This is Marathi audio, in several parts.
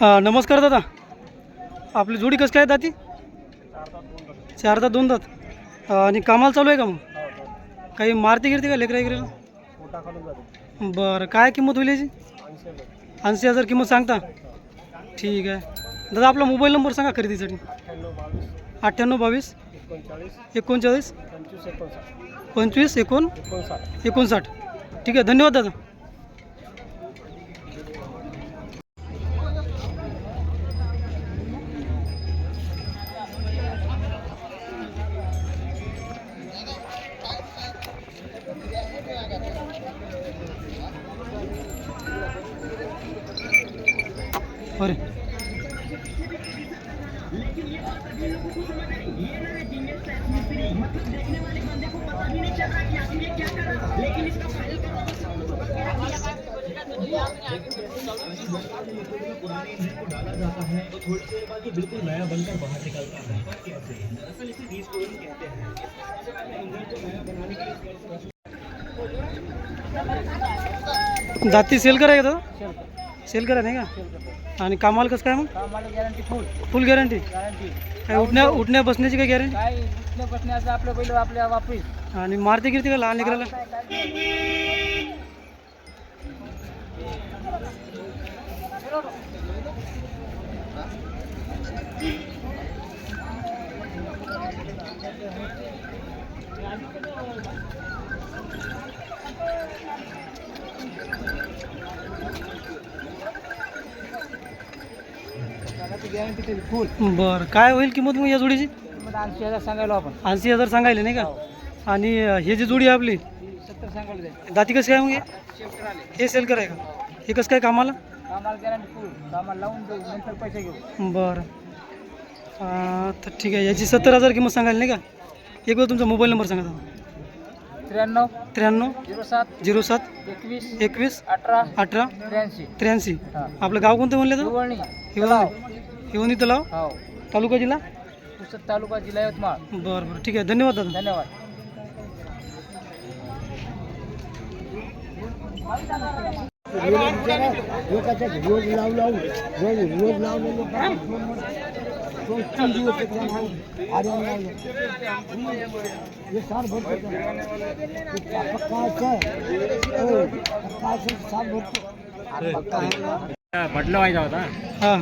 हां नमस्कार दादा. आपली जोडी कसं काय दाती चार दात दोन दात. आणि कामाला चालू आहे का मग? काही मारती गिरती का लेकरा गिरेला बरं काय किंमत होईल याची? ऐंशी हजार किंमत सांगता. ठीक आहे. दादा आपला मोबाईल नंबर सांगा खरेदीसाठी. अठ्ठ्याण्णव बावीस एकोणचाळीस पंचवीस एकोण एकोणसाठ. ठीक आहे धन्यवाद दादा. और सेल करेगा तो? करा नाही का? आणि कामाला कसं काय मग? कामाला guarantee full full guarantee guarantee काय उठण्या उठण्या बसण्याची काय गॅरंटी काय उठल्या बसण्याचं आपलं पहिलं आपल्या आणि मारते गिरते का लहान लेकराला? Guarantee full. बरं काय होईल किंमत मग या जोडीची? ऐंशी हजार सांगायला आपण. ऐंशी हजार सांगायले नाही का? आणि अं, हे जी जोडी आहे आपली सत्तर सांगायला जाईल दाती कसं काय मग हे? शेफ्टर आले. हे सेल कराय का? हे कसं काय कामाला? कामाला गॅरंटी फुल कामाला लावून देऊ नंतर पैसे घेऊ. बरं. अं, तर ठीक आहे याची सत्तर हजार किंमत सांगायला नाही का? एक वेळ तुमचा मोबाईल नंबर सांगा दादा. त्र्याण्णव त्र्याण्णव झिरो सात झिरो सात एकवीस एकवीस अठरा अठरा त्र्याऐंशी. त्र्याऐंशी. हा. आपलं गाव कोणतं म्हणलं तर? हिवळणी हिवणी तलाव? हो. तालुका जिल्हा? पुसद तालुका जिल्हा यवतमाळ. बरं बरं. ठीक आहे धन्यवाद दादा. धन्यवाद. रोज लावू लावू रोज रोज लावलं हे भरतो पक्का भरतो म्हटलं पाहिजे होता हां.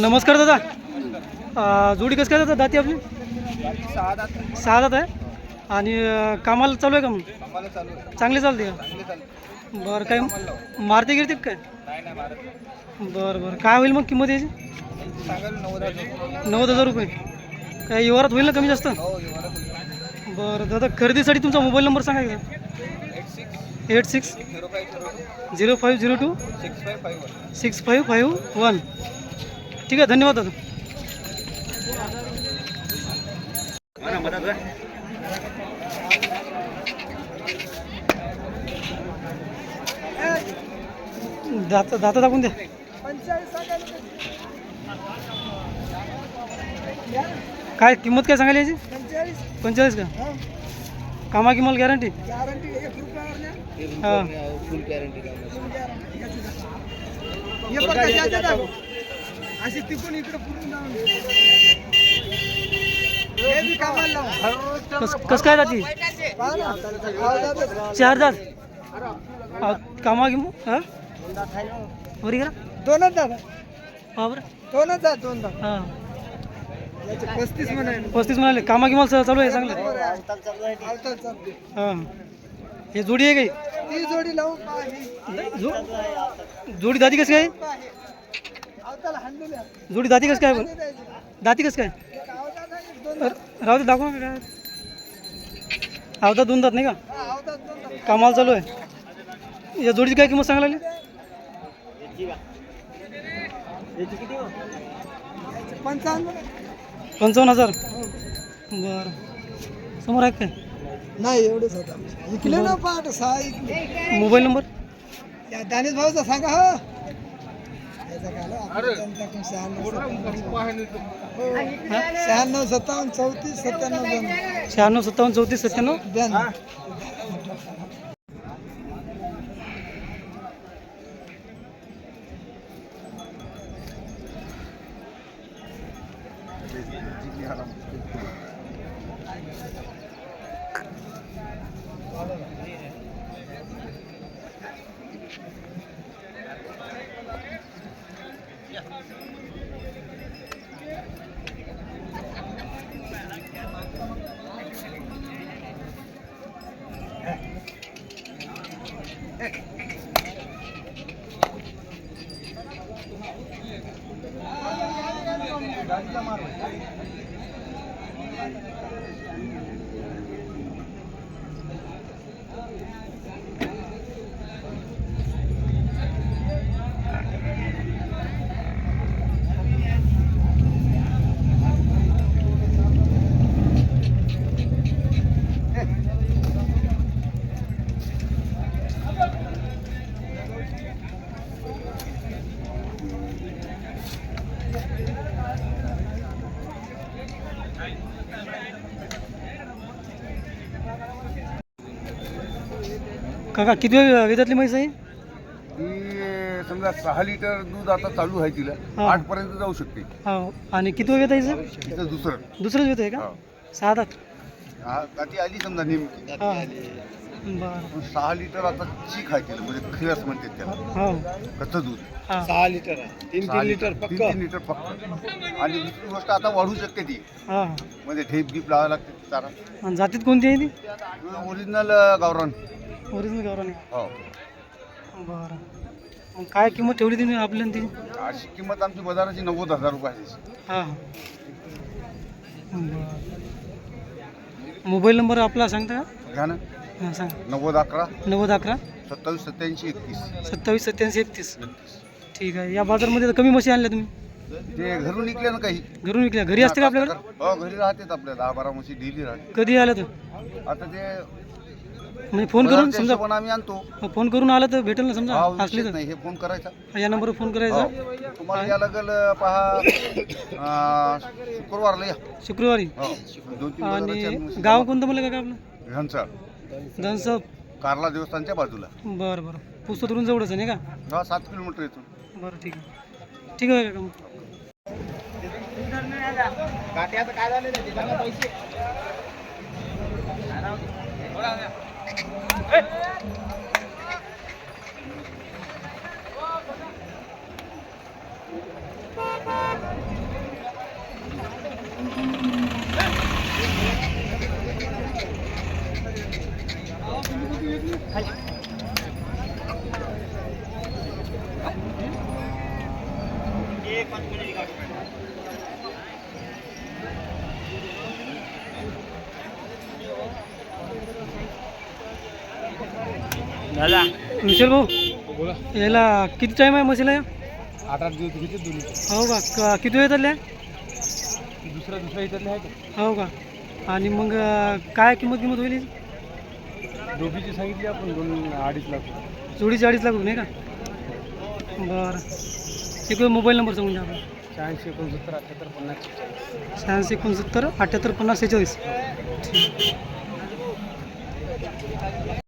नमस्कार दादा. जोडी कसं काय दादा? दाती आपली? सहा दात आहे? आणि कामाला चालू आहे का मग? चांगली चालते का? बरं काय मारते गिरते का काय? बरं बरं. काय होईल मग किंमत याची? नव्वद हजार रुपये. काय व्यवहारात होईल ना कमी जास्त? बरं दादा खरेदीसाठी तुमचा मोबाईल नंबर सांगा एकदा. Eight six. Zero five zero two. Six five five one. ठीक आहे धन्यवाद दादा. दात, दाता द्या काय, किंमत काय याची पंचेचाळीस का? कामा किमाल गॅरंटी हाँ फुल गॅरंटी अशी तिकून इकडे कस कसं काय जाती? चार दात कामा की मग? हां? बरी करा दोनच दादा हा बरं. दोनच दादा दोन दादा हां. पस्तीस म्हणाले पस्तीस म्हणाले. कामा किमाल चालू आहे चांगलं? हां हे. जोडी आहे काही? ती जोडी जो जोडी दाती कसं काय? जोडी दाती कसं काय दाती कसं काय? राहू दे दाखवा ना काय आवता दोन दात नाही का? कामाला चालू आहे. या जोडीची काय किंमत सांगायला लागली? पंचावन्न हजार. बरं. समोर आहेत काय? नाही एवढेच होता. इकले ना पाठ सहा इकले. Mobile number? या दानिश भाऊचा सांगा हो. याचा काय आला? आपलं जनताकडून शहाण्णव सत्तावन्न. हो. शहाण्णव सत्तावन्न चौतीस सत्त्याण्णव ब्याण्णव शहाण्णव सत्तावन्न चौतीस सत्त्याण्णव ब्याण्णव काका किती वेळ वेदातली म्हैस आहे? ती समजा सहा लिटर दूध आता चालू आहे तिला हा. आठ पर्यंत जाऊ शकते. हो. आणि किती वेळ आहे? तिचं दुसरं. दुसरंच वेत आहे का? हा. सहा दात हा, ती आली समजा नेमकी. हा. बरं. पण सहा लिटर आता चीक आहे तिला म्हणजे खिरस म्हणते त्याला. हो. कच्चं दूध. हा. सहा लिटर. तीन सहा तीन लिटर तीन पक्का. तीन लिटर पक्क. आणि दुसरी गोष्ट आता वाढू शकते ती. हा. म्हणजे ठेप गिप लावायला लागते चारा. आणि जातीत कोणती आहे ती? ओरिजिनल गावरान. ओरिजिनल गौराणी हो बरं. मग काय किंमत ठेवली तुम्ही आपल्या ती? अशी किंमत आमची बाजाराची नव्वद हजार रुपये आहे. हां. बरं. मोबाईल नंबर आपला सांगता का? घ्या ना. हां सांग. नव्वद अकरा. नव्वद अकरा. सत्तावीस सत्याऐंशी एकतीस. सत्तावीस सत्याऐंशी एकतीस. ठीक आहे. या बाजारमध्ये तर कमी म्हशी आणल्या तुम्ही? ते घरून निघले ना काही. घरून विकल्या. घरी असते का आपल्याकडे? हो घरी राहतेत आपल्या दहा बारा म्हशी डेली राहते. कधी आलं तर? आता ते म्हणजे फोन करून समजा हिशोबाने आम्ही आणतो. फोन करून आलं तर भेटेल ना समजा? भाव असली तर. नाही हे फोन करायचा. या नंबरवर फोन करायचा. हो. तुम्हाला या लागेल पहा अं, शुक्रवारला या. शुक्रवारी. हो दोन तीन बाजाराच्या आणि गाव कोणतं म्हणलं का आपलं? ह्यांचा धनसब कारला देवस्थानच्या बाजूला. बरं बरं. पुस्तकरून जवळच आहे नाही का? हा सात किलोमीटर येतो. बरं ठीक आहे. ठीक आहे काका मग. काय झालं 过来，来，哎。पैसे विशाल भाऊ याला किती टाईम आहे म्हशीला या? आठ आठ दिवस किती दोन्ही हो का? क- किती वेळ चालल्या? दुसरा दुसरा इथं आहे हो का? आणि मग अं, काय किंमत किंमत होईल? डोबीची सांगितली आपण दोन अडीच लाख जोडीची अडीच लाख रुपये नाही का? बरं. एक वेळ मोबाईल नंबर सांगून द्या. आपला शहाऐंशी एकोणसत्तर अठ्याहत्तर पन्नास शहाऐंशी एकोणसत्तर अठ्ठ्याहत्तर पन्नास सेहेचाळीस ठीक.